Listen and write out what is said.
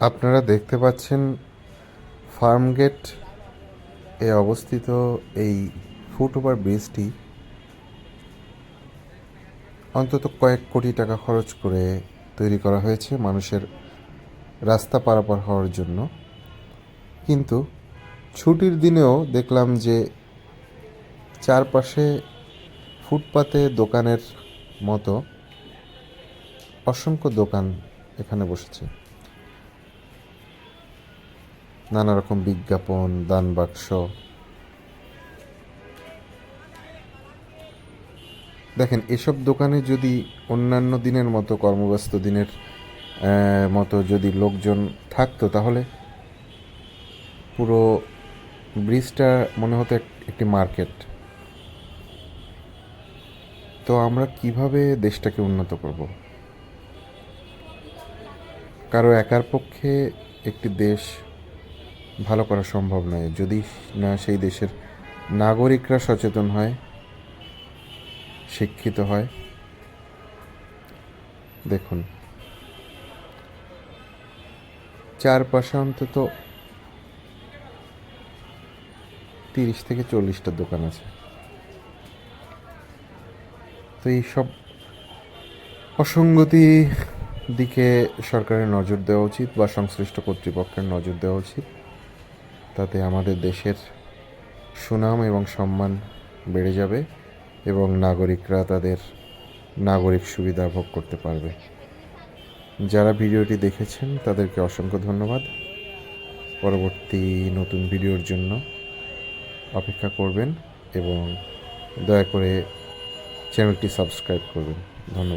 আপনারা দেখতে পাচ্ছেন ফার্মগেট এ অবস্থিত এই ফুট ওভার ব্রিজটি। অন্তত কয়েক কোটি টাকা খরচ করে তৈরি করা হয়েছে মানুষের রাস্তা পারাপার হওয়ার জন্য। কিন্তু ছুটির দিনেও দেখলাম যে চারপাশে ফুটপাতে দোকানের মতো অসংখ্য দোকান এখানে বসেছে। নানা রকম বিজ্ঞাপন, দান বাক্স। দেখেন, এসব দোকানে যদি অন্যান্য দিনের মতো, কর্মব্যস্ত দিনের মতো যদি লোকজন থাকতো, তাহলে পুরো ব্রিজটা মনে হতো একটি মার্কেট। তো আমরা কীভাবে দেশটাকে উন্নত করব? কারও একার পক্ষে একটি দেশ ভালো করা সম্ভব নয়। যদি না সেই দেশের নাগরিকরা সচেতন হয়, শিক্ষিত হয়, দেখুন, চারপাশে অন্তত তিরিশ থেকে চল্লিশটা দোকান আছে। তো এইসব অসঙ্গতি দিকে সরকারের নজর দেওয়া উচিত বা সংশ্লিষ্ট কর্তৃপক্ষের নজর দেওয়া উচিত। তাতে আমাদের দেশের সুনাম এবং সম্মান বেড়ে যাবে এবং নাগরিকরা তাদের নাগরিক সুবিধা ভোগ করতে পারবে। যারা ভিডিওটি দেখেছেন, তাদেরকে অসংখ্য ধন্যবাদ। পরবর্তী নতুন ভিডিওর জন্য অপেক্ষা করবেন এবং দয়া করে চ্যানেলটি সাবস্ক্রাইব করবেন। ধন্যবাদ।